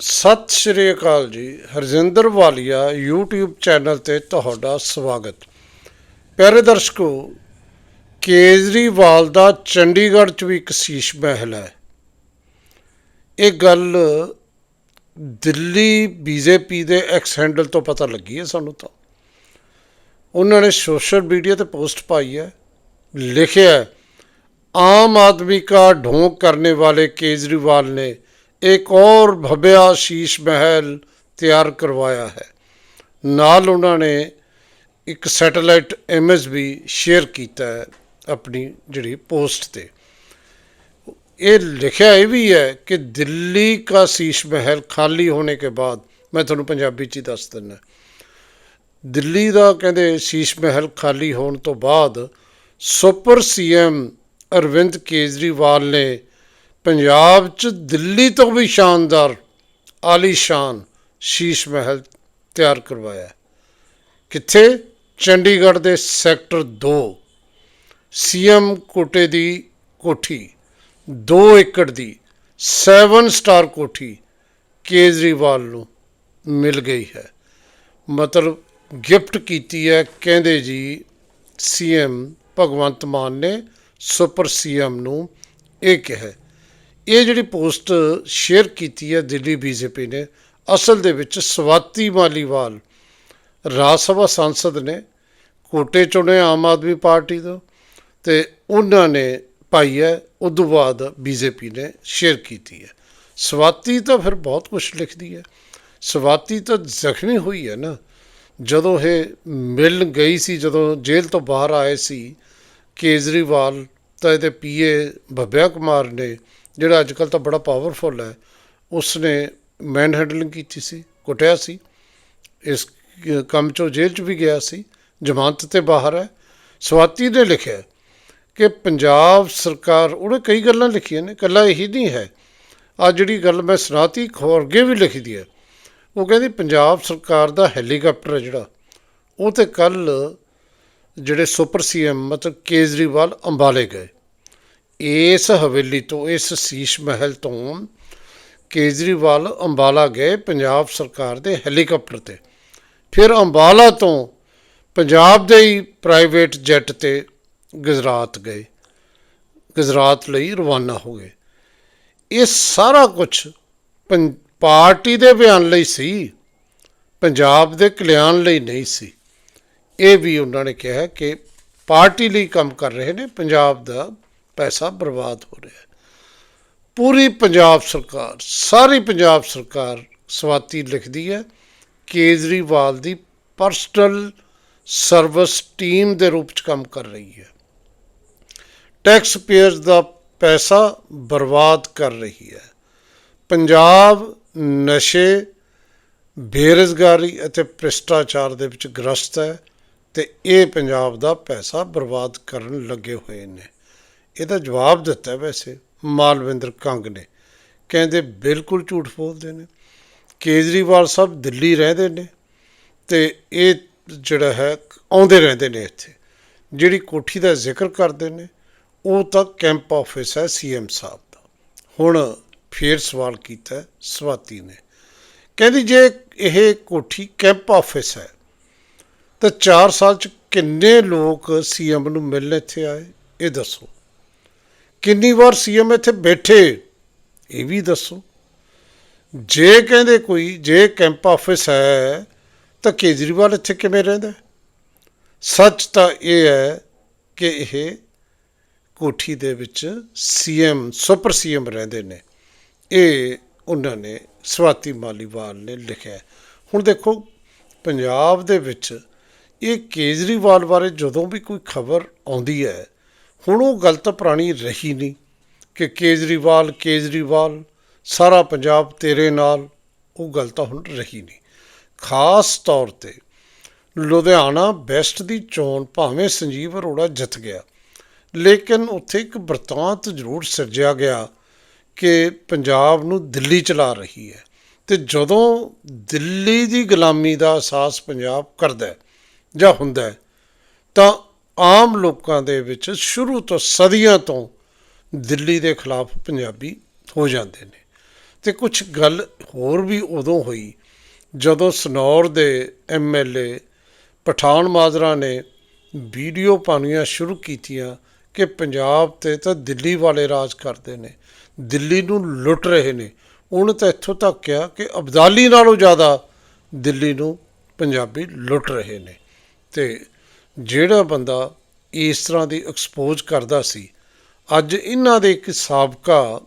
ਸਤਿ ਸ਼੍ਰੀ ਅਕਾਲ ਜੀ। ਹਰਜਿੰਦਰ ਵਾਲੀਆ YouTube channel ਤੇ ਤੁਹਾਡਾ ਸਵਾਗਤ। ਪਿਆਰੇ ਦਰਸ਼ਕੋ, ਕੇਜਰੀਵਾਲ ਦਾ ਚੰਡੀਗੜ੍ਹ 'ਚ ਵੀ ਇੱਕ ਸੀਸ਼ ਮਹਿਲ ਹੈ। ਇਹ ਗੱਲ ਦਿੱਲੀ ਬੀਜੇਪੀ ਦੇ ਐਕਸ ਹੈਂਡਲ ਤੋਂ ਪਤਾ ਲੱਗੀ ਹੈ ਸਾਨੂੰ ਤਾਂ। ਉਹਨਾਂ ਨੇ ਸੋਸ਼ਲ ਮੀਡੀਆ ਤੇ ਪੋਸਟ ਪਾਈ ਹੈ। ਲਿਖਿਆ ਆਮ ਆਦਮੀ ਕਾ ਢੋਂਗ ਕਰਨੇ ਵਾਲੇ ਕੇਜਰੀਵਾਲ ਨੇ ਇੱਕ ਔਰ ਭਵਿਆ ਸ਼ੀਸ਼ ਮਹਿਲ ਤਿਆਰ ਕਰਵਾਇਆ ਹੈ। ਨਾਲ ਉਹਨਾਂ ਨੇ ਇੱਕ ਸੈਟੇਲਾਈਟ ਇਮੇਜ ਵੀ ਸ਼ੇਅਰ ਕੀਤਾ ਹੈ ਆਪਣੀ ਜਿਹੜੀ ਪੋਸਟ ਤੇ। ਇਹ ਲਿਖਿਆ ਇਹ ਵੀ ਹੈ ਕਿ ਦਿੱਲੀ ਦਾ ਸੀਸ਼ ਮਹਿਲ ਖਾਲੀ ਹੋਣੇ ਕੇ ਬਾਅਦ, ਮੈਂ ਤੁਹਾਨੂੰ ਪੰਜਾਬੀ ਚ ਹੀ ਦੱਸ ਦਿੰਦਾ। ਦਿੱਲੀ ਦਾ ਕਹਿੰਦੇ ਸੀਸ਼ ਮਹਿਲ ਖਾਲੀ ਹੋਣ ਤੋਂ ਬਾਅਦ ਸੁਪਰ ਸੀਐਮ ਅਰਵਿੰਦ ਕੇਜਰੀਵਾਲ ਨੇ ਪੰਜਾਬ 'ਚ ਦਿੱਲੀ ਤੋਂ ਵੀ ਸ਼ਾਨਦਾਰ ਆਲੀਸ਼ਾਨ ਸ਼ੀਸ਼ ਮਹਿਲ ਤਿਆਰ ਕਰਵਾਇਆ। ਕਿੱਥੇ? ਚੰਡੀਗੜ੍ਹ ਦੇ ਸੈਕਟਰ 2 ਸੀਐਮ ਕੋਟੇ ਦੀ ਕੋਠੀ 2 ਏਕੜ ਦੀ 7 ਸਟਾਰ ਕੋਠੀ ਕੇਜਰੀਵਾਲ ਨੂੰ ਮਿਲ ਗਈ ਹੈ। ਮਤਲਬ ਗਿਫਟ ਕੀਤੀ ਹੈ, ਕਹਿੰਦੇ ਜੀ, ਸੀਐਮ ਭਗਵੰਤ ਮਾਨ ਨੇ, ਸੁਪਰ ਸੀਐਮ ਨੂੰ ਇਹ ਕਿਹਾ ਇਹ ਜਿਹੜੀ ਪੋਸਟ ਸ਼ੇਅਰ ਕੀਤੀ ਹੈ ਦਿੱਲੀ ਬੀਜੇਪੀ ਨੇ, ਅਸਲ ਦੇ ਵਿੱਚ ਸਵਾਤੀ ਮਾਲੀਵਾਲ ਰਾਜ ਸਭਾ ਸੰਸਦ ਨੇ, ਕੋਟੇ ਚੁਣੇ ਆਮ ਆਦਮੀ ਪਾਰਟੀ ਤੋਂ ਤੇ ਉਹਨਾਂ ਨੇ ਪਾਈ ਹੈ, ਉਦੋਂ ਬਾਅਦ ਬੀਜੇਪੀ ਨੇ ਸ਼ੇਅਰ ਕੀਤੀ ਹੈ। ਸਵਾਤੀ ਤਾਂ ਫਿਰ ਬਹੁਤ ਕੁਝ ਲਿਖਦੀ ਹੈ। ਸਵਾਤੀ ਤਾਂ ਜ਼ਖਮੀ ਹੋਈ ਹੈ ਨਾ। ਜਦੋਂ ਇਹ ਮਿਲ ਗਈ ਸੀ, ਜਦੋਂ ਜੇਲ੍ਹ ਤੋਂ ਬਾਹਰ ਆਏ ਸੀ, ਕੇਜਰੀਵਾਲ ਤਾਂ ਇਹਦੇ ਪੀਏ ਭੱਬਿਆ ਕੁਮਾਰ ਨੇ ਜਿਹੜਾ ਅੱਜ ਕੱਲ ਤਾਂ ਬੜਾ ਪਾਵਰਫੁਲ ਹੈ, ਉਸਨੇ ਮੈਨ ਹੈਂਡਲਿੰਗ ਕੀਤੀ ਸੀ, ਕੁੱਟਿਆ ਸੀ। ਇਸ ਕੰਮ ਚੋਂ ਜੇਲ੍ਹ 'ਚ ਵੀ ਗਿਆ ਸੀ, ਜ਼ਮਾਨਤ ਤੇ ਬਾਹਰ ਹੈ। ਸਵਾਤੀ ਨੇ ਲਿਖਿਆ ਕਿ ਪੰਜਾਬ ਸਰਕਾਰ ਉਹਨੇ ਕਈ ਗੱਲਾਂ ਲਿਖੀਆਂ ਨੇ, ਕੱਲਾ ਇਹੀ ਨਹੀਂ ਹੈ। ਆ ਜਿਹੜੀ ਗੱਲ ਮੈਂ ਸੁਣਾਤੀ ਖੋਰ ਅੱਗੇ ਵੀ ਲਿਖੀ ਦੀ ਹੈ। ਉਹ ਕਹਿੰਦੀ ਪੰਜਾਬ ਸਰਕਾਰ ਦਾ ਹੈਲੀਕਾਪਟਰ ਹੈ ਜਿਹੜਾ, ਉਹ ਤੇ ਕੱਲ ਜਿਹੜੇ ਸੁਪਰ ਸੀਐਮ ਮਤਲਬ ਕੇਜਰੀਵਾਲ ਅੰਬਾਲੇ ਗਏ। ਇਸ ਹਵੇਲੀ ਤੋਂ, ਇਸ ਸੀਸ਼ ਮਹਿਲ ਤੋਂ ਕੇਜਰੀਵਾਲ ਅੰਬਾਲਾ ਗਏ ਪੰਜਾਬ ਸਰਕਾਰ ਦੇ ਹੈਲੀਕਾਪਟਰ ਤੇ। ਫਿਰ ਅੰਬਾਲਾ ਤੋਂ ਪੰਜਾਬ ਦੇ ਹੀ ਪ੍ਰਾਈਵੇਟ ਜੈਟ ਤੇ ਗੁਜਰਾਤ ਗਏ। ਗੁਜਰਾਤ ਲਈ ਰਵਾਨਾ ਹੋ ਗਏ। ਇਹ ਸਾਰਾ ਕੁਝ ਪਾਰਟੀ ਦੇ ਬਿਆਨ ਲਈ ਸੀ, ਪੰਜਾਬ ਦੇ ਕਲਿਆਣ ਲਈ ਨਹੀਂ ਸੀ। ਇਹ ਵੀ ਉਹਨਾਂ ਨੇ ਕਿਹਾ ਕਿ ਪਾਰਟੀ ਲਈ ਕੰਮ ਕਰ ਰਹੇ ਨੇ, ਪੰਜਾਬ ਦਾ ਪੈਸਾ ਬਰਬਾਦ ਹੋ ਰਿਹਾ ਪੂਰੀ ਪੰਜਾਬ ਸਰਕਾਰ, ਸਾਰੀ ਪੰਜਾਬ ਸਰਕਾਰ ਸਵਾਤੀ ਲਿਖਦੀ ਹੈ, ਕੇਜਰੀਵਾਲ ਦੀ ਪਰਸਨਲ ਸਰਵਿਸ ਟੀਮ ਦੇ ਰੂਪ ਚ ਕੰਮ ਕਰ ਰਹੀ ਹੈ। ਟੈਕਸ ਪੇਅਰਸ ਦਾ ਪੈਸਾ ਬਰਬਾਦ ਕਰ ਰਹੀ ਹੈ। ਪੰਜਾਬ ਨਸ਼ੇ, ਬੇਰੁਜ਼ਗਾਰੀ ਅਤੇ ਭ੍ਰਿਸ਼ਟਾਚਾਰ ਦੇ ਵਿੱਚ ਗ੍ਰਸਤ ਹੈ ਤੇ ਇਹ ਪੰਜਾਬ ਦਾ ਪੈਸਾ ਬਰਬਾਦ ਕਰਨ ਲੱਗੇ ਹੋਏ ਨੇ। ਇਹਦਾ ਜਵਾਬ ਦਿੱਤਾ ਵੈਸੇ, ਮਾਲਵਿੰਦਰ ਕੰਗ ਨੇ। ਕਹਿੰਦੇ ਬਿਲਕੁਲ ਝੂਠ ਬੋਲਦੇ ਨੇ। ਕੇਜਰੀਵਾਲ ਸਾਹਿਬ ਦਿੱਲੀ ਰਹਿੰਦੇ ਨੇ ਤੇ ਇਹ ਜਿਹੜਾ ਹੈ, ਆਉਂਦੇ ਰਹਿੰਦੇ ਨੇ ਇੱਥੇ। ਜਿਹੜੀ ਕੋਠੀ ਦਾ ਜ਼ਿਕਰ ਕਰਦੇ ਨੇ, ਉਹ ਤਾਂ ਕੈਂਪ ਆਫਿਸ ਹੈ ਸੀਐਮ ਸਾਹਿਬ ਦਾ। ਹੁਣ ਫੇਰ ਸਵਾਲ ਕੀਤਾ ਸਵਾਤੀ ਨੇ। ਕਹਿੰਦੀ ਜੇ ਇਹ ਕੋਠੀ ਕੈਂਪ ਆਫਿਸ ਹੈ, ਤਾਂ 4 ਸਾਲ ਚ ਕਿੰਨੇ ਲੋਕ ਸੀਐਮ ਨੂੰ ਮਿਲਣ ਇੱਥੇ ਆਏ? ਇਹ ਦੱਸੋ। ਕਿੰਨੀ ਵਾਰ ਸੀਐਮ ਇੱਥੇ ਬੈਠੇ? ਇਹ ਵੀ ਦੱਸੋ। ਜੇ ਕਹਿੰਦੇ ਕੋਈ, ਜੇ ਕੈਂਪ ਆਫਿਸ ਹੈ, ਤਾਂ ਕੇਜਰੀਵਾਲ ਇੱਥੇ ਕਿਵੇਂ ਰਹਿੰਦਾ ਸੱਚ ਤਾਂ ਇਹ ਹੈ ਕਿ ਇਹ ਕੋਠੀ ਦੇ ਵਿੱਚ ਸੀਐਮ ਸੁਪਰ ਸੀਐਮ ਰਹਿੰਦੇ ਨੇ। ਇਹ ਉਹਨਾਂ ਨੇ ਸਵਾਤੀ ਮਾਲੀਵਾਲ ਨੇ ਲਿਖਿਆ ਹੁਣ ਦੇਖੋ, ਪੰਜਾਬ ਦੇ ਵਿੱਚ ਇਹ ਕੇਜਰੀਵਾਲ ਬਾਰੇ ਜਦੋਂ ਵੀ ਕੋਈ ਖਬਰ ਆਉਂਦੀ ਹੈ ਹੁਣ ਉਹ ਗੱਲ ਤਾਂ ਪੁਰਾਣੀ ਰਹੀ ਨਹੀਂ ਕਿ ਕੇਜਰੀਵਾਲ ਕੇਜਰੀਵਾਲ, ਸਾਰਾ ਪੰਜਾਬ ਤੇਰੇ ਨਾਲ, ਉਹ ਗੱਲ ਤਾਂ ਹੁਣ ਰਹੀ ਨਹੀਂ। ਖਾਸ ਤੌਰ ਤੇ ਲੁਧਿਆਣਾ ਵੈਸਟ ਦੀ ਚੋਣ ਭਾਵੇਂ ਸੰਜੀਵ ਅਰੋੜਾ ਜਿੱਤ ਗਿਆ, ਲੇਕਿਨ ਉੱਥੇ ਇੱਕ ਬਰਤਾਂਤ ਜ਼ਰੂਰ ਸਿਰਜਿਆ ਗਿਆ ਕਿ ਪੰਜਾਬ ਨੂੰ ਦਿੱਲੀ ਚਲਾ ਰਹੀ ਹੈ ਤੇ ਜਦੋਂ ਦਿੱਲੀ ਦੀ ਗੁਲਾਮੀ ਦਾ ਅਹਿਸਾਸ ਪੰਜਾਬ ਕਰਦਾ ਜਾਂ ਹੁੰਦਾ ਤਾਂ ਆਮ ਲੋਕਾਂ ਦੇ ਵਿੱਚ ਸ਼ੁਰੂ ਤੋਂ ਸਦੀਆਂ ਤੋਂ ਦਿੱਲੀ ਦੇ ਖਿਲਾਫ ਪੰਜਾਬੀ ਹੋ ਜਾਂਦੇ ਨੇ। ਤੇ ਕੁਝ ਗੱਲ ਹੋਰ ਵੀ ਉਦੋਂ ਹੋਈ, ਜਦੋਂ ਸਨੌਰ ਦੇ ਐਮਐਲਏ ਪਠਾਨ ਮਾਜਰਾ ਨੇ ਵੀਡੀਓ ਪਾਉਣੀਆਂ ਸ਼ੁਰੂ ਕੀਤੀਆਂ ਕਿ ਪੰਜਾਬ ਤੇ ਤਾਂ ਦਿੱਲੀ ਵਾਲੇ ਰਾਜ ਕਰਦੇ ਨੇ, ਦਿੱਲੀ ਨੂੰ ਲੁੱਟ ਰਹੇ ਨੇ। ਉਹਨੇ ਤਾਂ ਇੱਥੋਂ ਤੱਕ ਕਿਹਾ ਕਿ ਅਬਦਾਲੀ ਨਾਲੋਂ ਜ਼ਿਆਦਾ ਦਿੱਲੀ ਨੂੰ ਪੰਜਾਬੀ ਲੁੱਟ ਰਹੇ ਨੇ। ਤੇ ਜਿਹੜਾ ਬੰਦਾ ਇਸ ਤਰ੍ਹਾਂ ਦੀ ਐਕਸਪੋਜ਼ ਕਰਦਾ ਸੀ, ਅੱਜ ਇਹਨਾਂ ਦੇ ਇੱਕ ਸਾਬਕਾ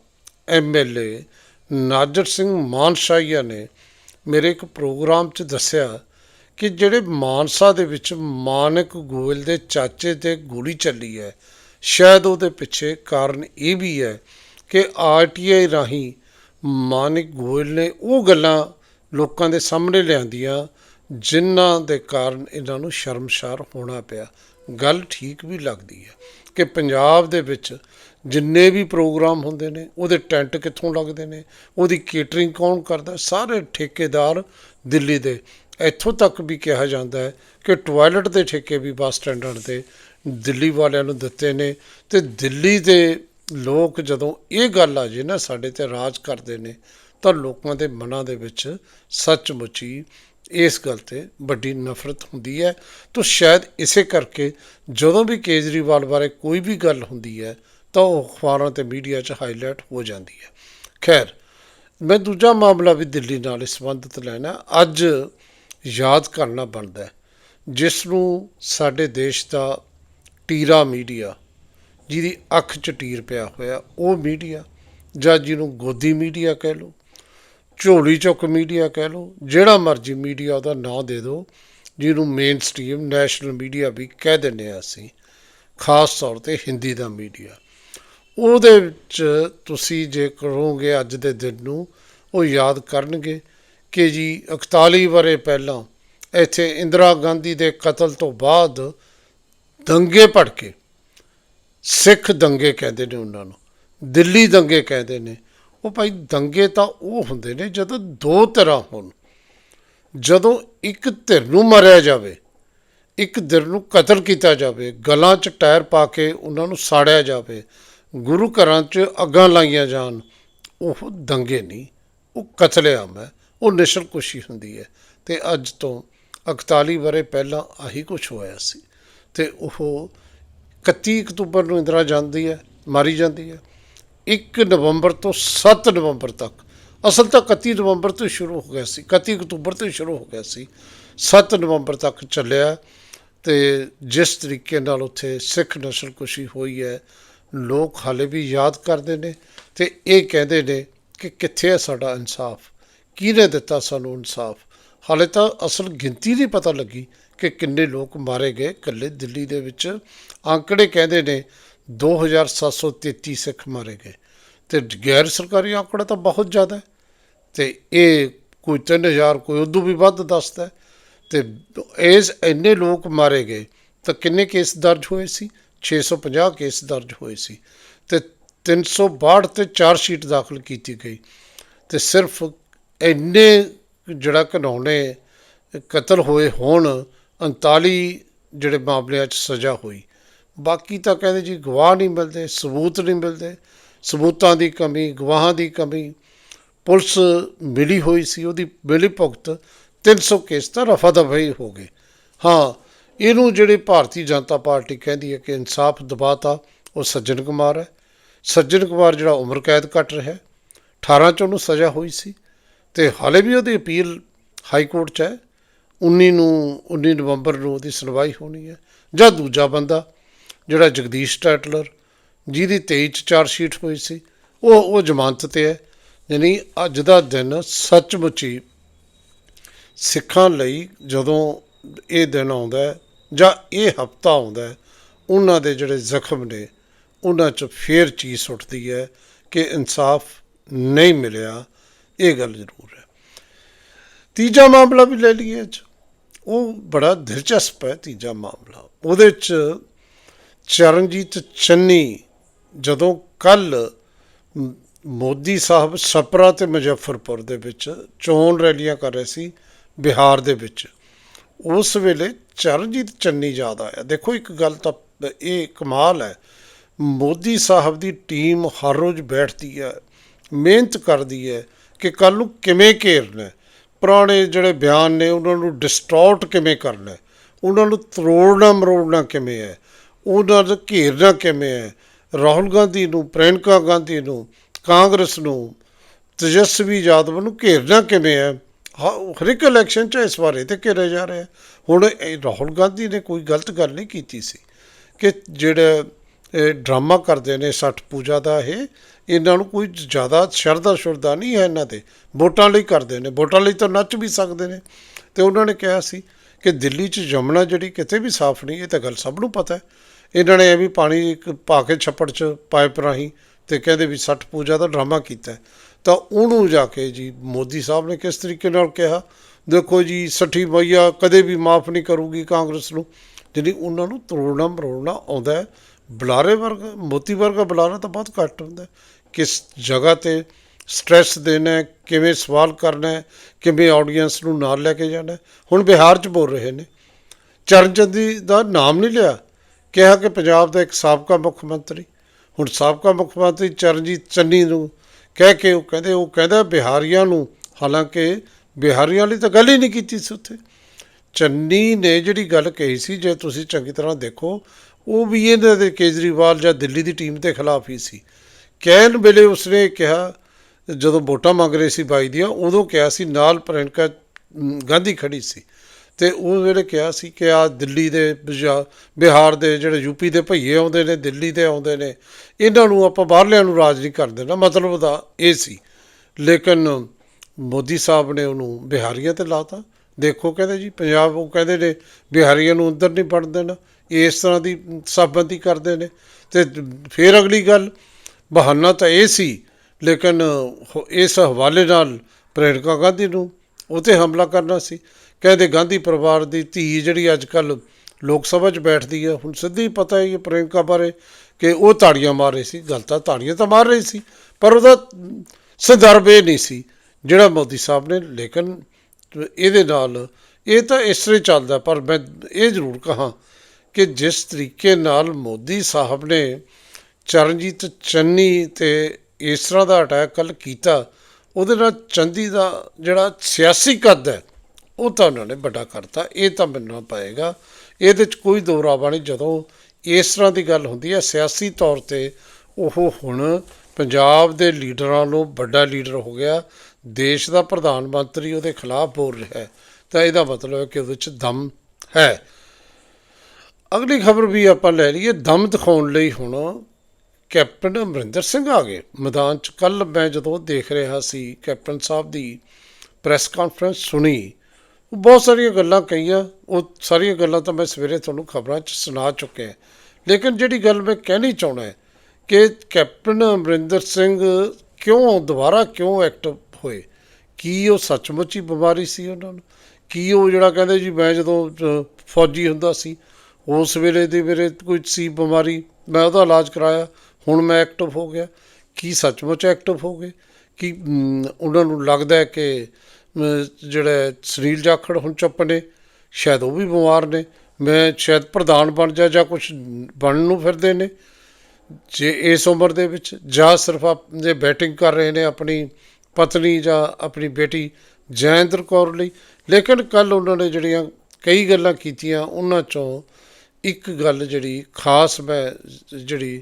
ਐਮਐਲਏ ਨਾਜਰ ਸਿੰਘ ਮਾਨਸ਼ਾਹੀਆ ਨੇ ਮੇਰੇ ਇੱਕ ਪ੍ਰੋਗਰਾਮ 'ਚ ਦੱਸਿਆ ਕਿ ਜਿਹੜੇ ਮਾਨਸਾ ਦੇ ਵਿੱਚ ਮਾਨਕ ਗੋਇਲ ਦੇ ਚਾਚੇ ਤੇ ਗੋਲੀ ਚੱਲੀ ਹੈ, ਸ਼ਾਇਦ ਉਹਦੇ ਪਿੱਛੇ ਕਾਰਨ ਇਹ ਵੀ ਹੈ ਕਿ ਆਰਟੀਆਈ ਰਾਹੀਂ ਮਾਨਕ ਗੋਇਲ ਨੇ ਉਹ ਗੱਲਾਂ ਲੋਕਾਂ ਦੇ ਸਾਹਮਣੇ ਲਿਆਂਦੀਆਂ ਜਿਨ੍ਹਾਂ ਦੇ ਕਾਰਨ ਇਹਨਾਂ ਨੂੰ ਸ਼ਰਮਸ਼ਾਰ ਹੋਣਾ ਪਿਆ। ਗੱਲ ਠੀਕ ਵੀ ਲੱਗਦੀ ਹੈ ਕਿ ਪੰਜਾਬ ਦੇ ਵਿੱਚ ਜਿੰਨੇ ਵੀ ਪ੍ਰੋਗਰਾਮ ਹੁੰਦੇ ਨੇ, ਉਹਦੇ ਟੈਂਟ ਕਿੱਥੋਂ ਲੱਗਦੇ ਨੇ, ਉਹਦੀ ਕੇਟਰਿੰਗ ਕੌਣ ਕਰਦਾ? ਸਾਰੇ ਠੇਕੇਦਾਰ ਦਿੱਲੀ ਦੇ। ਇੱਥੋਂ ਤੱਕ ਵੀ ਕਿਹਾ ਜਾਂਦਾ ਹੈ ਕਿ ਟਾਇਲਟ ਦੇ ਠੇਕੇ ਵੀ ਬੱਸ ਸਟੈਂਡਾਂ ਤੇ ਦਿੱਲੀ ਵਾਲਿਆਂ ਨੂੰ ਦਿੱਤੇ ਨੇ ਤੇ ਦਿੱਲੀ ਦੇ ਲੋਕ ਜਦੋਂ ਇਹ ਗੱਲ ਆ ਜੇ ਨਾ ਸਾਡੇ ਤੇ ਰਾਜ ਕਰਦੇ ਨੇ, ਤਾਂ ਲੋਕਾਂ ਦੇ ਮਨਾਂ ਦੇ ਵਿੱਚ ਸੱਚਮੁੱਚੀ ਇਸ ਗੱਲ ਤੇ ਵੱਡੀ ਨਫ਼ਰਤ ਹੁੰਦੀ ਹੈ। ਤਾਂ ਸ਼ਾਇਦ ਇਸੇ ਕਰਕੇ ਜਦੋਂ ਵੀ ਕੇਜਰੀਵਾਲ ਬਾਰੇ ਕੋਈ ਵੀ ਗੱਲ ਹੁੰਦੀ ਹੈ, ਤਾਂ ਉਹ ਅਖਬਾਰਾਂ ਤੇ ਮੀਡੀਆ 'ਚ ਹਾਈਲਾਈਟ ਹੋ ਜਾਂਦੀ ਹੈ। ਖੈਰ, ਮੈਂ ਦੂਜਾ ਮਾਮਲਾ ਵੀ ਦਿੱਲੀ ਨਾਲ ਸੰਬੰਧਿਤ ਲੈਣਾ। ਅੱਜ ਯਾਦ ਕਰਨਾ ਬਣਦਾ ਹੈ, ਜਿਸ ਨੂੰ ਸਾਡੇ ਦੇਸ਼ ਦਾ ਟੀਰਾ ਮੀਡੀਆ, ਜਿਹਦੀ ਅੱਖ 'ਚ ਟੀਰ ਪਿਆ ਹੋਇਆ, ਉਹ ਮੀਡੀਆ, ਜਾਂ ਜਿਹਨੂੰ ਗੋਦੀ ਮੀਡੀਆ ਕਹਿ ਲਓ ਝੋਲੀ ਚੁੱਕ ਮੀਡੀਆ ਕਹਿ ਲਓ, ਜਿਹੜਾ ਮਰਜ਼ੀ ਮੀਡੀਆ ਉਹਦਾ ਨਾਂ ਦੇ ਦਿਓ, ਜਿਹਨੂੰ ਮੇਨ ਸਟ੍ਰੀਮ ਨੈਸ਼ਨਲ ਮੀਡੀਆ ਵੀ ਕਹਿ ਦਿੰਦੇ ਆ ਅਸੀਂ, ਖਾਸ ਤੌਰ ਤੇ ਹਿੰਦੀ ਦਾ ਮੀਡੀਆ। ਉਹਦੇ ਵਿੱਚ ਤੁਸੀਂ ਜੇ ਕਰੋਗੇ ਅੱਜ ਦੇ ਦਿਨ ਨੂੰ, ਉਹ ਯਾਦ ਕਰਨਗੇ ਕਿ ਜੀ 41 ਵਰੇ ਪਹਿਲਾਂ ਇੱਥੇ ਇੰਦਰਾ ਗਾਂਧੀ ਦੇ ਕਤਲ ਤੋਂ ਬਾਅਦ ਦੰਗੇ ਭੜਕੇ, ਸਿੱਖ ਦੰਗੇ ਕਹਿੰਦੇ ਨੇ ਉਹਨਾਂ ਨੂੰ, ਦਿੱਲੀ ਦੰਗੇ ਕਹਿੰਦੇ ਨੇ ਉਹ ਭਾਈ ਦੰਗੇ ਤਾਂ ਉਹ ਹੁੰਦੇ ਨੇ ਜਦੋਂ ਦੋ ਤਰ੍ਹਾਂ ਹੋਣ, ਜਦੋਂ ਇੱਕ ਧਿਰ ਨੂੰ ਮਾਰਿਆ ਜਾਵੇ, ਇੱਕ ਧਿਰ ਨੂੰ ਕਤਲ ਕੀਤਾ ਜਾਵੇ, ਗਲਾਂ 'ਚ ਟਾਇਰ ਪਾ ਕੇ ਉਹਨਾਂ ਨੂੰ ਸਾੜਿਆ ਜਾਵੇ, ਗੁਰੂ ਘਰਾਂ 'ਚ ਅੱਗਾਂ ਲਾਈਆਂ ਜਾਣ, ਉਹ ਦੰਗੇ ਨਹੀਂ, ਉਹ ਕਤਲੇਆਮ ਹੈ, ਉਹ ਨਿਸ਼ਰਕੁਸ਼ੀ ਹੁੰਦੀ ਹੈ। ਤੇ ਅੱਜ ਤੋਂ 41 ਵਰੇ ਪਹਿਲਾਂ ਆਹੀ ਕੁਝ ਹੋਇਆ ਸੀ। ਤੇ ਉਹ 31 ਅਕਤੂਬਰ ਨੂੰ ਇੰਦਰਾ ਜਾਂਦੀ ਹੈ, ਮਾਰੀ ਜਾਂਦੀ ਹੈ। 1 ਨਵੰਬਰ ਤੋਂ 7 ਨਵੰਬਰ ਤੱਕ। ਅਸਲ ਤਾਂ 31 ਨਵੰਬਰ ਤੋਂ ਹੀ ਸ਼ੁਰੂ ਹੋ ਗਿਆ ਸੀ। 31 ਅਕਤੂਬਰ ਤੋਂ ਹੀ ਸ਼ੁਰੂ ਹੋ ਗਿਆ ਸੀ। 7 ਨਵੰਬਰ ਤੱਕ ਚੱਲਿਆ ਤੇ ਜਿਸ ਤਰੀਕੇ ਨਾਲ ਉੱਥੇ ਸਿੱਖ ਨਸਲਕੁਸ਼ੀ ਹੋਈ ਹੈ, ਲੋਕ ਹਾਲੇ ਵੀ ਯਾਦ ਕਰਦੇ ਨੇ ਤੇ ਇਹ ਕਹਿੰਦੇ ਨੇ ਕਿ ਕਿੱਥੇ ਹੈ ਸਾਡਾ ਇਨਸਾਫ? ਕਿਹਨੇ ਦਿੱਤਾ ਸਾਨੂੰ ਇਨਸਾਫ? ਹਾਲੇ ਤਾਂ ਅਸਲ ਗਿਣਤੀ ਨਹੀਂ ਪਤਾ ਲੱਗੀ ਕਿ ਕਿੰਨੇ ਲੋਕ ਮਾਰੇ ਗਏ ਇਕੱਲੇ ਦਿੱਲੀ ਦੇ ਵਿੱਚ। ਆંકੜੇ ਕਹਿੰਦੇ ਨੇ 2733 ਸਿੱਖ ਮਾਰੇ ਗਏ। ਤੇ ਗੈਰ ਸਰਕਾਰੀ ਆંકੜਾ ਤਾਂ ਬਹੁਤ ਜ਼ਿਆਦਾ ਹੈ। ਤੇ ਇਹ ਕੋਈ 3000 ਕੋਈ ਉਦੋਂ ਵੀ ਵੱਧ ਦੱਸਦਾ ਹੈ। ਤੇ ਇਸ ਇੰਨੇ ਲੋਕ ਮਾਰੇ ਗਏ ਤਾਂ ਕਿੰਨੇ ਕੇਸ ਦਰਜ ਹੋਏ ਸੀ? 650 ਕੇਸ ਦਰਜ ਹੋਏ ਸੀ। ਤੇ 362 ਤੇ ਚਾਰ ਸ਼ੀਟ ਦਾਖਲ ਕੀਤੀ ਗਈ। ਤੇ ਸਿਰਫ ਇੰਨੇ ਜਿਹੜਾ ਘਨੌਣੇ ਕਤਲ ਹੋਏ ਹੋਣ 39 ਜਿਹੜੇ ਮਾਮਲਿਆਂ 'ਚ ਸਜ਼ਾ ਹੋਈ। ਬਾਕੀ ਤਾਂ ਕਹਿੰਦੇ ਜੀ ਗਵਾਹ ਨਹੀਂ ਮਿਲਦੇ, ਸਬੂਤ ਨਹੀਂ ਮਿਲਦੇ। ਸਬੂਤਾਂ ਦੀ ਕਮੀ, ਗਵਾਹਾਂ ਦੀ ਕਮੀ। ਪੁਲਿਸ ਮਿਲੀ ਹੋਈ ਸੀ, ਉਹਦੀ ਮਿਲੀ ਭੁਗਤ 300 ਕੇਸ ਤਾਂ ਰਫਾ ਦਫਾ ਹੋ ਗਏ। ਹਾਂ, ਇਹਨੂੰ ਜਿਹੜੀ ਭਾਰਤੀ ਜਨਤਾ ਪਾਰਟੀ ਕਹਿੰਦੀ ਹੈ ਕਿ ਇਨਸਾਫ ਦਬਾਤਾ, ਉਹ ਸੱਜਣ ਕੁਮਾਰ ਹੈ। ਸੱਜਣ ਕੁਮਾਰ ਜਿਹੜਾ ਉਮਰ ਕੈਦ ਕੱਟ ਰਿਹਾ ਹੈ 18 ਚ ਉਹਨੂੰ ਸਜ਼ਾ ਹੋਈ ਸੀ ਤੇ ਹਾਲੇ ਵੀ ਉਹਦੀ ਅਪੀਲ ਹਾਈ ਕੋਰਟ 'ਚ ਹੈ। 19 ਨੂੰ 19 ਨਵੰਬਰ ਨੂੰ ਉਹਦੀ ਸੁਣਵਾਈ ਹੋਣੀ ਹੈ, ਜਾਂ ਦੂਜਾ ਬੰਦਾ ਜਿਹੜਾ ਜਗਦੀਸ਼ ਟੈਟਲਰ ਜਿਹਦੀ 23 ਚ ਚਾਰ ਸ਼ੀਟ ਹੋਈ ਸੀ, ਉਹ ਉਹ ਜ਼ਮਾਨਤ ਤੇ ਹੈ। ਯਾਨੀ ਅੱਜ ਦਾ ਦਿਨ ਸੱਚਮੁੱਚ ਹੀ ਸਿੱਖਾਂ ਲਈ ਜਦੋਂ ਇਹ ਦਿਨ ਆਉਂਦਾ ਜਾਂ ਇਹ ਹਫਤਾ ਆਉਂਦਾ ਉਹਨਾਂ ਦੇ ਜਿਹੜੇ ਜ਼ਖਮ ਨੇ, ਉਹਨਾਂ 'ਚ ਫੇਰ ਚੀਜ਼ ਉੱਠਦੀ ਹੈ ਕਿ ਇਨਸਾਫ ਨਹੀਂ ਮਿਲਿਆ। ਇਹ ਗੱਲ ਜ਼ਰੂਰ ਹੈ। ਤੀਜਾ ਮਾਮਲਾ ਵੀ ਲੈ ਲਈਏ ਅੱਜ। ਉਹ ਬੜਾ ਦਿਲਚਸਪ ਹੈ, ਤੀਜਾ ਮਾਮਲਾ। ਉਹਦੇ 'ਚ ਚਰਨਜੀਤ ਚੰਨੀ ਜਦੋਂ ਕੱਲ ਮੋਦੀ ਸਾਹਿਬ ਸਪਰਾ ਤੇ ਮੁਜ਼ੱਫਰਪੁਰ ਦੇ ਵਿੱਚ ਚੋਣ ਰੈਲੀਆਂ ਕਰ ਰਹੇ ਸੀ ਬਿਹਾਰ ਦੇ ਵਿੱਚ, ਉਸ ਵੇਲੇ ਚਰਨਜੀਤ ਚੰਨੀ ਯਾਦ ਆਇਆ। ਦੇਖੋ ਇੱਕ ਗੱਲ ਤਾਂ ਇਹ ਕਮਾਲ ਹੈ, ਮੋਦੀ ਸਾਹਿਬ ਦੀ ਟੀਮ ਹਰ ਰੋਜ਼ ਬੈਠਦੀ ਹੈ, ਮਿਹਨਤ ਕਰਦੀ ਹੈ ਕਿ ਕੱਲ ਨੂੰ ਕਿਵੇਂ ਘੇਰਨਾ ਪੁਰਾਣੇ ਜਿਹੜੇ ਬਿਆਨ ਨੇ ਉਹਨਾਂ ਨੂੰ ਡਿਸਟੋਰਟ ਕਿਵੇਂ ਕਰਨਾ ਉਹਨਾਂ ਨੂੰ ਤਰੋੜਨਾ ਮਰੋੜਨਾ ਕਿਵੇਂ ਹੈ ਉਹਨਾਂ ਦਾ ਘੇਰਨਾ ਕਿਵੇਂ ਹੈ? ਰਾਹੁਲ ਗਾਂਧੀ ਨੂੰ, ਪ੍ਰਿਯੰਕਾ ਗਾਂਧੀ ਨੂੰ, ਕਾਂਗਰਸ ਨੂੰ, ਤੇਜਸਵੀ ਯਾਦਵ ਨੂੰ ਘੇਰਨਾ ਕਿਵੇਂ ਹੈ? ਹਰ ਇੱਕ ਇਲੈਕਸ਼ਨ 'ਚ ਇਸ ਬਾਰੇ ਤੇ ਘੇਰਿਆ ਜਾ ਰਿਹਾ ਹੁਣ ਰਾਹੁਲ ਗਾਂਧੀ ਨੇ ਕੋਈ ਗਲਤ ਗੱਲ ਨਹੀਂ ਕੀਤੀ ਸੀ ਕਿ ਜਿਹੜਾ ਡਰਾਮਾ ਕਰਦੇ ਨੇ ਸੱਠ ਪੂਜਾ ਦਾ ਇਹ, ਇਹਨਾਂ ਨੂੰ ਕੋਈ ਜ਼ਿਆਦਾ ਸ਼ਰਧਾ ਸ਼ੁਰਦਾ ਨਹੀਂ ਹੈ ਇਹਨਾਂ ਤੇ। ਵੋਟਾਂ ਲਈ ਕਰਦੇ ਨੇ। ਵੋਟਾਂ ਲਈ ਤਾਂ ਨੱਚ ਵੀ ਸਕਦੇ ਨੇ। ਤੇ ਉਹਨਾਂ ਨੇ ਕਿਹਾ ਸੀ ਕਿ ਦਿੱਲੀ 'ਚ ਯਮੁਨਾ ਜਿਹੜੀ ਕਿਤੇ ਵੀ ਸਾਫ਼ ਨਹੀਂ, ਇਹ ਤਾਂ ਗੱਲ ਸਭ ਨੂੰ ਪਤਾ ਹੈ। ਇਹਨਾਂ ਨੇ ਇਹ ਵੀ ਪਾਣੀ ਇੱਕ ਪਾ ਕੇ ਛੱਪੜ 'ਚ ਪਾਈਪ ਰਾਹੀਂ ਤੇ ਕਹਿੰਦੇ ਵੀ ਸੱਠ ਪੂਜਾ ਦਾ ਡਰਾਮਾ ਕੀਤਾ ਤਾਂ ਉਹਨੂੰ ਜਾ ਕੇ ਜੀ ਮੋਦੀ ਸਾਹਿਬ ਨੇ ਕਿਸ ਤਰੀਕੇ ਨਾਲ ਕਿਹਾ, ਦੇਖੋ ਜੀ ਸੱਠੀ ਮਈਆ ਕਦੇ ਵੀ ਮਾਫ ਨਹੀਂ ਕਰੂਗੀ ਕਾਂਗਰਸ ਨੂੰ। ਜਿਹੜੀ ਉਹਨਾਂ ਨੂੰ ਤਰੋੜਨਾ ਮਰੋੜਨਾ ਆਉਂਦਾ ਬੁਲਾਰੇ ਵਰਗਾ ਮੋਤੀ ਵਰਗਾ ਬੁਲਾਰਾ ਤਾਂ ਬਹੁਤ ਘੱਟ ਹੁੰਦਾ ਕਿਸ ਜਗ੍ਹਾ ਤੇ ਸਟ੍ਰੈਸ ਦੇਣਾ ਕਿਵੇਂ ਸਵਾਲ ਕਰਨਾ ਕਿਵੇਂ ਆਡੀਅנס ਨੂੰ ਨਾਲ ਲੈ ਕੇ ਜਾਣਾ ਹੁਣ ਬਿਹਾਰ 'ਚ ਬੋਲ ਰਹੇ ਨੇ। ਚਰਨਜੀਤ ਦੀ ਦਾ ਨਾਮ ਨਹੀਂ ਲਿਆ। ਕਿਹਾ ਕਿ ਪੰਜਾਬ ਦਾ ਇੱਕ ਸਾਬਕਾ ਮੁੱਖ ਮੰਤਰੀ, ਹੁਣ ਸਾਬਕਾ ਮੁੱਖ ਮੰਤਰੀ ਚਰਨਜੀਤ ਚੰਨੀ ਨੂੰ ਕਹਿ ਕੇ ਉਹ ਕਹਿੰਦੇ, ਉਹ ਕਹਿੰਦਾ ਬਿਹਾਰੀਆਂ ਨੂੰ, ਹਾਲਾਂਕਿ ਬਿਹਾਰੀਆਂ ਲਈ ਤਾਂ ਗੱਲ ਹੀ ਨਹੀਂ ਕੀਤੀ ਸੀ ਉੱਥੇ। ਚੰਨੀ ਨੇ ਜਿਹੜੀ ਗੱਲ ਕਹੀ ਸੀ, ਜੇ ਤੁਸੀਂ ਚੰਗੀ ਤਰ੍ਹਾਂ ਦੇਖੋ, ਉਹ ਵੀ ਇਹਨਾਂ ਦੇ ਕੇਜਰੀਵਾਲ ਜਾਂ ਦਿੱਲੀ ਦੀ ਟੀਮ ਦੇ ਖਿਲਾਫ ਹੀ ਸੀ। ਕਹਿਣ ਵੇਲੇ ਉਸਨੇ ਕਿਹਾ, ਜਦੋਂ ਵੋਟਾਂ ਮੰਗ ਰਹੇ ਸੀ ਬਾਈ ਦੀਆਂ, ਉਦੋਂ ਕਿਹਾ ਸੀ, ਨਾਲ ਪ੍ਰਿਯੰਕਾ ਗਾਂਧੀ ਖੜੀ ਸੀ। ਤੇ ਉਹ ਜਿਹੜੇ ਕਿਹਾ ਸੀ ਕਿ ਆ ਦਿੱਲੀ ਦੇ ਬਿਜਾ- ਬਿਹਾਰ ਦੇ ਜਿਹੜੇ ਯੂਪੀ ਦੇ ਭਈਏ ਆਉਂਦੇ ਨੇ, ਦਿੱਲੀ ਦੇ ਆਉਂਦੇ ਨੇ, ਇਹਨਾਂ ਨੂੰ ਆਪਾਂ ਬਾਹਰਲਿਆਂ ਨੂੰ ਰਾਜ ਨਹੀਂ ਕਰ ਦੇਣਾ ਮਤਲਬ ਦਾ ਇਹ ਸੀ। ਲੇਕਿਨ ਮੋਦੀ ਸਾਹਿਬ ਨੇ ਉਹਨੂੰ ਬਿਹਾਰੀਆਂ ਤੇ ਲਾਤਾ। ਦੇਖੋ ਕਹਿੰਦੇ ਜੀ, ਪੰਜਾਬ ਉਹ ਕਹਿੰਦੇ ਨੇ, ਬਿਹਾਰੀਆਂ ਨੂੰ ਅੰਦਰ ਨਹੀਂ ਵੜਨ ਦੇਣਾ ਇਸ ਤਰ੍ਹਾਂ ਦੀ ਸਾਬੰਦੀ ਕਰਦੇ ਨੇ। ਤੇ ਫਿਰ ਅਗਲੀ ਗੱਲ, ਬਹਾਨਾ ਤਾਂ ਇਹ ਸੀ, ਲੇਕਿਨ ਹੋ- ਇਸ ਹਵਾਲੇ ਨਾਲ ਪ੍ਰਿਯੰਕਾ ਗਾਂਧੀ ਨੂੰ ਉਹ 'ਤੇ ਹਮਲਾ ਕਰਨਾ ਸੀ। ਕਹਿੰਦੇ ਗਾਂਧੀ ਪਰਿਵਾਰ ਦੀ ਧੀ ਜਿਹੜੀ ਅੱਜ ਕੱਲ ਲੋਕ ਸਭਾ 'ਚ ਬੈਠਦੀ ਹੈ ਹੁਣ ਸਿੱਧੀ ਪਤਾ ਹੈ ਪ੍ਰਿਯੰਕਾ ਬਾਰੇ ਕਿ ਉਹ ਤਾੜੀਆਂ ਮਾਰ ਰਹੀ ਸੀ, ਗੱਲ ਤਾਂ ਤਾੜੀਆਂ ਤਾਂ ਮਾਰ ਰਹੀ ਸੀ, ਪਰ ਉਹਦਾ ਸੰਦਰਭ ਇਹ ਨਹੀਂ ਸੀ ਜਿਹੜਾ ਮੋਦੀ ਸਾਹਿਬ ਨੇ, ਲੇਕਿਨ ਇਹਦੇ ਨਾਲ ਇਹ ਤਾਂ ਇਸ ਤਰ੍ਹਾਂ ਹੀ ਚੱਲਦਾ, ਪਰ ਮੈਂ ਇਹ ਜ਼ਰੂਰ ਕਹਾਂ ਕਿ ਜਿਸ ਤਰੀਕੇ ਨਾਲ ਮੋਦੀ ਸਾਹਿਬ ਨੇ ਚਰਨਜੀਤ ਚੰਨੀ ਤੇ ਇਸ ਤਰ੍ਹਾਂ ਦਾ ਅਟੈਕ ਕੱਲ ਕੀਤਾ, ਉਹਦੇ ਨਾਲ ਚੰਦੀ ਦਾ ਜਿਹੜਾ ਸਿਆਸੀ ਕੱਦ ਹੈ ਉਹ ਤਾਂ ਉਹਨਾਂ ਨੇ ਵੱਡਾ ਕਰਤਾ, ਇਹ ਤਾਂ ਮੰਨਣਾ ਪਏਗਾ। ਇਹਦੇ 'ਚ ਕੋਈ ਦੋ ਰਾਵਾ ਨਹੀਂ, ਜਦੋਂ ਇਸ ਤਰ੍ਹਾਂ ਦੀ ਗੱਲ ਹੁੰਦੀ ਹੈ, ਸਿਆਸੀ ਤੌਰ ਤੇ ਉਹ ਹੁਣ ਪੰਜਾਬ ਦੇ ਲੀਡਰਾਂ ਨੂੰ ਵੱਡਾ ਲੀਡਰ ਹੋ ਗਿਆ, ਦੇਸ਼ ਦਾ ਪ੍ਰਧਾਨ ਮੰਤਰੀ ਉਹਦੇ ਖਿਲਾਫ ਬੋਲ ਰਿਹਾ ਹੈ। ਤਾਂ ਇਹਦਾ ਮਤਲਬ ਹੈ ਕਿ ਉਹਦੇ 'ਚ ਦਮ ਹੈ। ਅਗਲੀ ਖਬਰ ਵੀ ਆਪਾਂ ਲੈ ਲਈਏ, ਦਮ ਦਿਖਾਉਣ ਲਈ ਹੁਣ ਕੈਪਟਨ ਅਮਰਿੰਦਰ ਸਿੰਘ ਆ ਗਏ। ਮੈਦਾਨ 'ਚ ਕੱਲ ਮੈਂ ਜਦੋਂ ਦੇਖ ਰਿਹਾ ਸੀ, ਕੈਪਟਨ ਸਾਹਿਬ ਦੀ ਪ੍ਰੈਸ ਕਾਨਫਰੰਸ ਸੁਣੀ ਬਹੁਤ ਸਾਰੀਆਂ ਗੱਲਾਂ ਕਹੀਆਂ, ਉਹ ਸਾਰੀਆਂ ਗੱਲਾਂ ਤਾਂ ਮੈਂ ਸਵੇਰੇ ਤੁਹਾਨੂੰ ਖਬਰਾਂ 'ਚ ਸੁਣਾ ਚੁੱਕਿਆ ਲੇਕਿਨ ਜਿਹੜੀ ਗੱਲ ਮੈਂ ਕਹਿਣੀ ਚਾਹੁੰਦਾ ਹੈ ਕਿ ਕੈਪਟਨ ਅਮਰਿੰਦਰ ਸਿੰਘ ਕਿਉਂ, ਦੁਬਾਰਾ ਕਿਉਂ ਐਕਟਿਵ ਹੋਏ? ਕੀ ਉਹ ਸੱਚਮੁੱਚ ਹੀ ਬਿਮਾਰੀ ਸੀ ਉਹਨਾਂ ਨੂੰ? ਕੀ ਉਹ ਜਿਹੜਾ ਕਹਿੰਦੇ ਜੀ, ਮੈਂ ਜਦੋਂ ਫੌਜੀ ਹੁੰਦਾ ਸੀ ਉਸ ਵੇਲੇ ਦੇ ਮੇਰੇ ਕੋਈ ਸੀ ਬਿਮਾਰੀ, ਮੈਂ ਉਹਦਾ ਇਲਾਜ ਕਰਾਇਆ, ਹੁਣ ਮੈਂ ਐਕਟਿਵ ਹੋ ਗਿਆ। ਕੀ ਸੱਚਮੁੱਚ ਐਕਟਿਵ ਹੋ ਗਏ? ਕੀ ਉਹਨਾਂ ਨੂੰ ਲੱਗਦਾ ਹੈ ਕਿ ਜਿਹੜਾ ਸੁਨੀਲ ਜਾਖੜ ਹੁਣ ਚੁੱਪ ਨੇ, ਸ਼ਾਇਦ ਉਹ ਵੀ ਬਿਮਾਰ ਨੇ। ਮੈਂ ਸ਼ਾਇਦ ਪ੍ਰਧਾਨ ਬਣ ਜਾ ਜਾਂ ਕੁਝ ਬਣਨ ਨੂੰ ਫਿਰਦੇ ਨੇ। ਜੇ ਇਸ ਉਮਰ ਦੇ ਵਿੱਚ, ਜਾਂ ਸਿਰਫ ਆਪ ਜੇ ਬੈਟਿੰਗ ਕਰ ਰਹੇ ਨੇ ਆਪਣੀ ਪਤਨੀ ਜਾਂ ਆਪਣੀ ਬੇਟੀ ਜੈਂਦਰ ਕੌਰ ਲਈ। ਲੇਕਿਨ ਕੱਲ ਉਹਨਾਂ ਨੇ ਜਿਹੜੀਆਂ ਕਈ ਗੱਲਾਂ ਕੀਤੀਆਂ, ਉਹਨਾਂ ਚੋਂ ਇੱਕ ਗੱਲ ਜਿਹੜੀ ਖਾਸ ਮੈਂ ਜਿਹੜੀ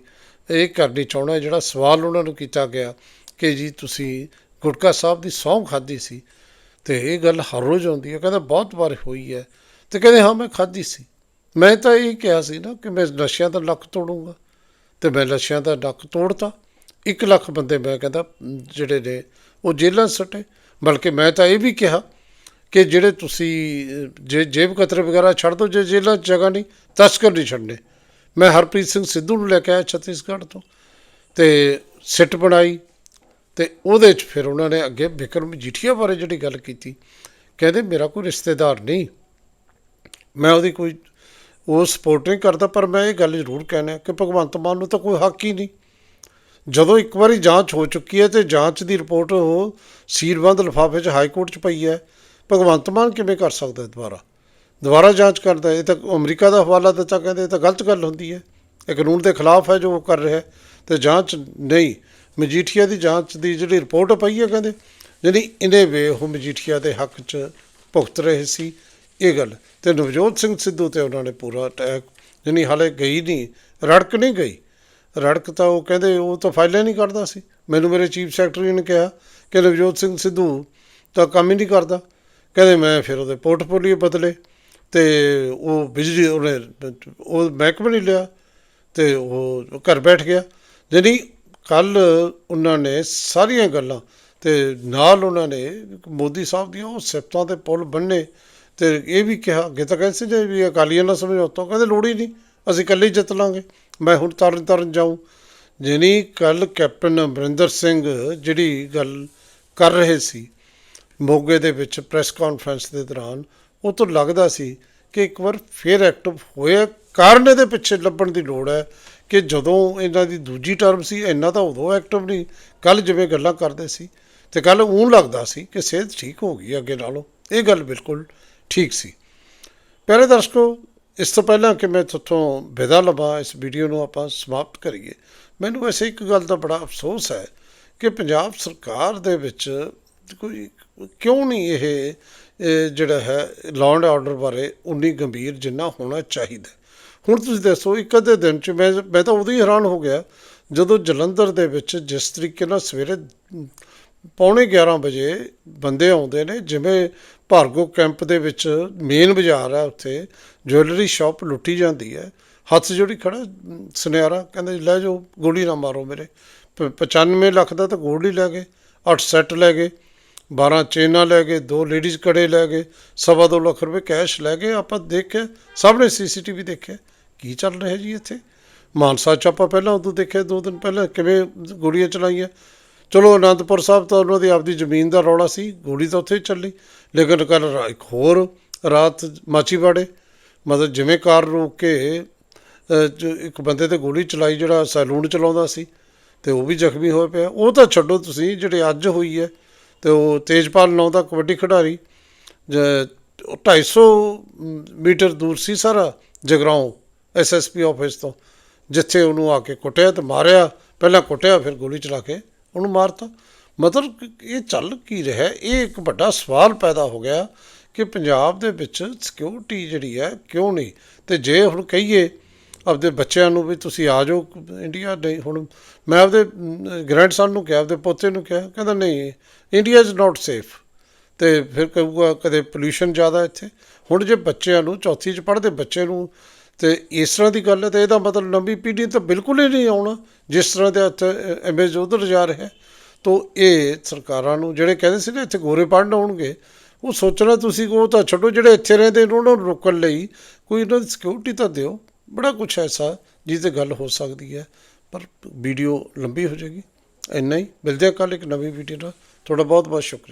ਇਹ ਕਰਨੀ ਚਾਹੁੰਦਾ, ਜਿਹੜਾ ਸਵਾਲ ਉਹਨਾਂ ਨੂੰ ਕੀਤਾ ਗਿਆ ਕਿ ਜੀ ਤੁਸੀਂ ਗੁਟਕਾ ਸਾਹਿਬ ਦੀ ਸਹੁੰ ਖਾਧੀ ਸੀ। ਤੇ ਇਹ ਗੱਲ ਹਰ ਰੋਜ਼ ਆਉਂਦੀ ਹੈ, ਕਹਿੰਦਾ ਬਹੁਤ ਵਾਰ ਹੋਈ ਹੈ। ਤੇ ਕਹਿੰਦੇ, ਹਾਂ, ਮੈਂ ਖਾਧੀ ਸੀ। ਮੈਂ ਤਾਂ ਇਹ ਕਿਹਾ ਸੀ ਨਾ ਕਿ ਮੈਂ ਨਸ਼ਿਆਂ ਦਾ ਲੱਕ ਤੋੜੂੰਗਾ। ਤੇ ਮੈਂ ਨਸ਼ਿਆਂ ਦਾ ਲੱਕ ਤੋੜਤਾ। 1 ਲੱਖ ਬੰਦੇ ਮੈਂ ਕਹਿੰਦਾ, ਜਿਹੜੇ ਨੇ, ਉਹ ਜੇਲ੍ਹਾਂ 'ਚ ਸੱਟੇ। ਬਲਕਿ ਮੈਂ ਤਾਂ ਇਹ ਵੀ ਕਿਹਾ ਕਿ ਜਿਹੜੇ ਤੁਸੀਂ, ਜੇ ਜੇਬ ਕਤਰ ਵਗੈਰਾ ਛੱਡ ਦੋ, ਜੇ ਜੇਲ੍ਹਾਂ 'ਚ ਜਗ੍ਹਾ ਨਹੀਂ, ਤਸਕਰ ਨਹੀਂ ਛੱਡਣੇ। ਮੈਂ ਹਰਪ੍ਰੀਤ ਸਿੰਘ ਸਿੱਧੂ ਨੂੰ ਲੈ ਕੇ ਆਇਆ ਛੱਤੀਸਗੜ੍ਹ ਤੋਂ। ਤੇ ਸਿੱਟ ਬਣਾਈ। ਤੇ ਉਹਦੇ 'ਚ ਫਿਰ ਉਹਨਾਂ ਨੇ ਅੱਗੇ ਵਿਕਰਮ ਜੀਠੀਆ ਬਾਰੇ ਜਿਹੜੀ ਗੱਲ ਕੀਤੀ, ਕਹਿੰਦੇ ਮੇਰਾ ਕੋਈ ਰਿਸ਼ਤੇਦਾਰ ਨਹੀਂ, ਮੈਂ ਉਹਦੀ ਕੋਈ, ਉਹ ਸਪੋਰਟ ਨਹੀਂ ਕਰਦਾ, ਪਰ ਮੈਂ ਇਹ ਗੱਲ ਜ਼ਰੂਰ ਕਹਿਣਾ ਕਿ ਭਗਵੰਤ ਮਾਨ ਨੂੰ ਤਾਂ ਕੋਈ ਹੱਕ ਹੀ ਨਹੀਂ। ਜਦੋਂ ਇੱਕ ਵਾਰੀ ਜਾਂਚ ਹੋ ਚੁੱਕੀ ਹੈ ਤੇ ਜਾਂਚ ਦੀ ਰਿਪੋਰਟ ਉਹ ਸੀਰਬੰਦ ਲਿਫਾਫੇ 'ਚ ਹਾਈ ਕੋਰਟ 'ਚ ਪਈ ਹੈ, ਭਗਵੰਤ ਮਾਨ ਕਿਵੇਂ ਕਰ ਸਕਦਾ ਦੁਬਾਰਾ? ਦੁਬਾਰਾ ਜਾਂਚ ਕਰਦਾ ਇਹ ਤਾਂ ਅਮਰੀਕਾ ਦਾ ਹਵਾਲਾ ਦਿੱਤਾ ਕਹਿੰਦੇ ਇਹ ਤਾਂ ਗਲਤ ਗੱਲ ਹੁੰਦੀ ਹੈ, ਇਹ ਕਾਨੂੰਨ ਦੇ ਖਿਲਾਫ ਹੈ ਜੋ ਉਹ ਕਰ ਰਿਹਾ ਹੈ, ਤੇ ਜਾਂਚ ਨਹੀਂ ਮਜੀਠੀਆ ਦੀ ਜਾਂਚ ਦੀ ਜਿਹੜੀ ਰਿਪੋਰਟ ਪਈ ਹੈ ਕਹਿੰਦੇ, ਜਿਹੜੀ ਇਹਨੇ ਵੇ ਉਹ ਮਜੀਠੀਆ ਦੇ ਹੱਕ 'ਚ ਭੁਗਤ ਰਹੇ ਸੀ, ਇਹ ਗੱਲ। ਤੇ ਨਵਜੋਤ ਸਿੰਘ ਸਿੱਧੂ ਤੇ ਉਹਨਾਂ ਨੇ ਪੂਰਾ ਅਟੈਕ ਜਾਣੀ ਹਾਲੇ ਗਈ ਨਹੀਂ, ਰੜਕ ਨਹੀਂ ਗਈ। ਰੜਕ ਤਾਂ ਉਹ ਕਹਿੰਦੇ ਉਹ ਤਾਂ ਫਾਈਲਾਂ ਨਹੀਂ ਕਰਦਾ ਸੀ। ਮੈਨੂੰ ਮੇਰੇ ਚੀਫ ਸੈਕਟਰੀ ਨੇ ਕਿਹਾ ਕਿ ਨਵਜੋਤ ਸਿੰਘ ਸਿੱਧੂ ਤਾਂ ਕੰਮ ਹੀ ਨਹੀਂ ਕਰਦਾ। ਕਹਿੰਦੇ ਮੈਂ ਫਿਰ ਉਹਦੇ ਪੋਰਟਫੋਲੀਓ ਬਦਲੇ ਤੇ ਉਹ ਬਿਜਲੀ ਉਹਨੇ, ਉਹ ਮਹਿਕਮੇ ਨਹੀਂ ਲਿਆ ਤੇ ਉਹ ਘਰ ਬੈਠ ਗਿਆ। ਜਾਣੀ ਕੱਲ ਉਹਨਾਂ ਨੇ ਸਾਰੀਆਂ ਗੱਲਾਂ ਤੇ ਨਾਲ ਉਹਨਾਂ ਨੇ ਮੋਦੀ ਸਾਹਿਬ ਦੀਆਂ ਉਹ ਸਿਫਤਾਂ ਤੇ ਪੁੱਲ ਬੰਨੇ ਤੇ ਇਹ ਵੀ ਕਿਹਾ, ਅੱਗੇ ਤਾਂ ਕਹਿੰਦੇ ਸੀ ਜੇ ਵੀ ਅਕਾਲੀਆਂ ਨਾਲ ਸਮਝੌਤਾ ਕਹਿੰਦੇ ਲੋੜ ਹੀ ਨਹੀਂ, ਅਸੀਂ ਇਕੱਲੇ ਜਿੱਤ ਲਾਂਗੇ, ਮੈਂ ਹੁਣ ਤਰਨ ਤਰਨ ਜਾਊਂ। ਜਾਣੀ ਕੱਲ ਕੈਪਟਨ ਅਮਰਿੰਦਰ ਸਿੰਘ ਜਿਹੜੀ ਗੱਲ ਕਰ ਰਹੇ ਸੀ, ਮੋਗੇ ਦੇ ਵਿੱਚ ਪ੍ਰੈਸ ਕਾਨਫਰੰਸ ਦੇ ਦੌਰਾਨ, ਉਹ ਤੋਂ ਲੱਗਦਾ ਸੀ ਕਿ ਇੱਕ ਵਾਰ ਫੇਰ ਐਕਟਿਵ ਹੋਇਆ, ਕਾਰਨ ਇਹਦੇ ਪਿੱਛੇ ਲੱਭਣ ਦੀ ਲੋੜ ਹੈ। ਕਿ ਜਦੋਂ ਇਹਨਾਂ ਦੀ ਦੂਜੀ ਟਰਮ ਸੀ, ਇੰਨਾ ਤਾਂ ਉਦੋਂ ਐਕਟਿਵ ਨਹੀਂ। ਕੱਲ ਜਿਵੇਂ ਗੱਲਾਂ ਕਰਦੇ ਸੀ ਤੇ ਕੱਲ ਉਹ ਲੱਗਦਾ ਸੀ ਕਿ ਸਿਹਤ ਠੀਕ ਹੋ ਗਈ ਅੱਗੇ ਨਾਲੋਂ। ਇਹ ਗੱਲ ਬਿਲਕੁਲ ਠੀਕ ਸੀ। ਪਹਿਲੇ ਦਰਸ਼ਕੋ, ਇਸ ਤੋਂ ਪਹਿਲਾਂ ਕਿ ਮੈਂ ਤੁਹਾਥੋਂ ਵਿਦਾ ਲਵਾਂ, ਇਸ ਵੀਡੀਓ ਨੂੰ ਆਪਾਂ ਸਮਾਪਤ ਕਰੀਏ, ਮੈਨੂੰ ਐਸੇ ਇੱਕ ਗੱਲ ਦਾ ਬੜਾ ਅਫਸੋਸ ਹੈ ਕਿ ਪੰਜਾਬ ਸਰਕਾਰ ਦੇ ਵਿੱਚ ਕੋਈ ਕਿਉਂ ਨਹੀਂ ਇਹ ਇਹ ਜਿਹੜਾ ਹੈ ਲਾਅ ਐਂਡ ਆਰਡਰ ਬਾਰੇ ਉਨੀ ਗੰਭੀਰ ਜਿੰਨਾ ਹੋਣਾ ਚਾਹੀਦਾ। ਹੁਣ ਤੁਸੀਂ ਦੱਸੋ, ਇੱਕ ਅੱਧੇ ਦਿਨ ਚ ਮੈਂ ਮੈਂ ਤਾਂ ਉਦੋਂ ਹੀ ਹੈਰਾਨ ਹੋ ਗਿਆ, ਜਦੋਂ ਜਲੰਧਰ ਦੇ ਵਿੱਚ ਜਿਸ ਤਰੀਕੇ ਨਾਲ ਸਵੇਰੇ ਪੌਣੇ 11 ਵਜੇ ਬੰਦੇ ਆਉਂਦੇ ਨੇ, ਜਿਵੇਂ ਭਾਰਗੋ ਕੈਂਪ ਦੇ ਵਿੱਚ ਮੇਨ ਬਾਜ਼ਾਰ ਹੈ ਉੱਥੇ, ਜੁਐਲਰੀ ਸ਼ਾਪ ਲੁੱਟੀ ਜਾਂਦੀ ਹੈ। ਹੱਥ ਜੋੜੀ ਖੜਾ, ਸੁਨਿਆਰਾ ਕਹਿੰਦੇ, ਲੈ ਜਾਓ, ਗੋਲੀ ਨਾ ਮਾਰੋ ਮੇਰੇ। ਪ- 95 ਲੱਖ ਦਾ ਤਾਂ ਗੋਲਡ ਹੀ ਲੈ ਗਏ 8 ਸੈੱਟ ਲੈ ਗਏ 12 ਚੇਨਾਂ ਲੈ ਗਏ, ਦੋ ਲੇਡੀਜ਼ ਕੜੇ ਲੈ ਗਏ, ਸਵਾ ਦੋ ਲੱਖ ਰੁਪਏ ਕੈਸ਼ ਲੈ ਗਏ। ਆਪਾਂ ਦੇਖਿਆ ਸਭ ਸਾਹਮਣੇ ਸੀਸੀਟੀਵੀ ਦੇਖਿਆ ਕੀ ਚੱਲ ਰਿਹਾ ਜੀ ਇੱਥੇ? ਮਾਨਸਾ ਚ ਆਪਾਂ ਪਹਿਲਾਂ ਉਦੋਂ ਦੇਖਿਆ, ਦੋ ਦਿਨ ਪਹਿਲਾਂ ਕਿਵੇਂ ਗੋਲੀਆਂ ਚਲਾਈਆਂ। ਚਲੋ, ਅਨੰਦਪੁਰ ਸਾਹਿਬ ਤਾਂ ਉਹਨਾਂ ਦੀ ਆਪਦੀ ਜ਼ਮੀਨ ਦਾ ਰੌਲਾ ਸੀ, ਗੋਲੀ ਤਾਂ ਉੱਥੇ ਹੀ ਚੱਲੀ। ਲੇਕਿਨ ਕੱਲ ਇੱਕ ਹੋਰ ਰਾਤ ਮਾਚੀਵਾੜੇ, ਮਤਲਬ ਜਿਵੇਂ ਕਾਰ ਰੋਕ ਕੇ ਇੱਕ ਬੰਦੇ ਤੇ ਗੋਲੀ ਚਲਾਈ ਜਿਹੜਾ ਸੈਲੂਨ ਚਲਾਉਂਦਾ ਸੀ, ਤੇ ਉਹ ਵੀ ਜ਼ਖਮੀ ਹੋਇਆ ਪਿਆ। ਉਹ ਤਾਂ ਛੱਡੋ ਤੁਸੀਂ, ਜਿਹੜੇ ਅੱਜ ਹੋਈ ਹੈ, ਤੇ ਉਹ ਤੇਜਪਾਲ ਨਾਂ ਦਾ ਕਬੱਡੀ ਖਿਡਾਰੀ, ਜ- ਉਹ 250 ਮੀਟਰ ਦੂਰ ਸੀ ਸਾਰਾ, ਜਗਰਾਉਂ। ਐਸਐਸਪੀ ਆਫਿਸ ਤੋਂ, ਜਿੱਥੇ ਉਹਨੂੰ ਆ ਕੇ ਕੁੱਟਿਆ ਤੇ ਮਾਰਿਆ, ਪਹਿਲਾਂ ਕੁੱਟਿਆ, ਫਿਰ ਗੋਲੀ ਚਲਾ ਕੇ ਉਹਨੂੰ ਮਾਰਤਾ। ਮਤਲਬ ਇਹ ਚੱਲ ਕੀ ਰਿਹਾ? ਇਹ ਇੱਕ ਵੱਡਾ ਸਵਾਲ ਪੈਦਾ ਹੋ ਗਿਆ ਕਿ ਪੰਜਾਬ ਦੇ ਵਿੱਚ ਸਿਕਿਉਰਿਟੀ ਜਿਹੜੀ ਹੈ, ਕਿਉਂ ਨਹੀਂ? ਤੇ ਜੇ ਹੁਣ ਕਹੀਏ, ਆਪਦੇ ਬੱਚਿਆਂ ਨੂੰ ਵੀ ਤੁਸੀਂ ਆ ਜਾਓ ਇੰਡੀਆ ਨਹੀਂ ਹੁਣ ਮੈਂ ਆਪਦੇ ਗ੍ਰੈਂਡਸਨ ਨੂੰ ਕਿਹਾ, ਆਪਦੇ ਪੋਤੇ ਨੂੰ ਕਿਹਾ, ਕਹਿੰਦਾ ਨਹੀਂ, ਇੰਡੀਆ ਇਜ਼ ਨਾਟ ਸੇਫ ਤੇ ਫਿਰ ਕਹੂਗਾ ਕਦੇ ਪੋਲੂਸ਼ਨ ਜ਼ਿਆਦਾ ਇੱਥੇ। ਹੁਣ ਜੇ ਬੱਚਿਆਂ ਨੂੰ, ਚੌਥੀ ਚ ਪੜ੍ਹਦੇ ਬੱਚੇ ਨੂੰ ਤੇ ਇਸ ਤਰ੍ਹਾਂ ਦੀ ਗੱਲ ਹੈ ਤਾਂ ਇਹਦਾ ਮਤਲਬ ਲੰਬੀ ਪੀੜ੍ਹੀ ਤਾਂ ਬਿਲਕੁਲ ਹੀ ਨਹੀਂ ਆਉਣਾ, ਜਿਸ ਤਰ੍ਹਾਂ ਦੇ ਇੱਥੇ ਇਮੇਜ ਉਧਰ ਜਾ ਰਿਹਾ ਤੋ ਇਹ ਸਰਕਾਰਾਂ ਨੂੰ ਜਿਹੜੇ ਕਹਿੰਦੇ ਸੀ ਨਾ ਇੱਥੇ ਗੋਰੇ ਪੜ੍ਹਨ ਆਉਣਗੇ, ਉਹ ਸੋਚਣਾ ਤੁਸੀਂ ਉਹ ਤਾਂ ਛੱਡੋ, ਜਿਹੜੇ ਇੱਥੇ ਰਹਿੰਦੇ ਨੇ ਉਹਨਾਂ ਨੂੰ ਰੋਕਣ ਲਈ ਕੋਈ ਉਹਨਾਂ ਦੀ ਸਿਕਿਉਰਿਟੀ ਤਾਂ ਦਿਓ। ਬੜਾ ਕੁਝ ਐਸਾ ਜਿਹਦੇ ਗੱਲ ਹੋ ਸਕਦੀ ਹੈ, ਪਰ ਵੀਡੀਓ ਲੰਬੀ ਹੋ ਜਾਏਗੀ। ਇੰਨਾ ਹੀ। ਮਿਲਦੇ ਹਾਂ ਕੱਲ੍ਹ ਇੱਕ ਨਵੀਂ ਵੀਡੀਓ ਨਾਲ। ਤੁਹਾਡਾ ਬਹੁਤ ਬਹੁਤ ਸ਼ੁਕਰੀਆ।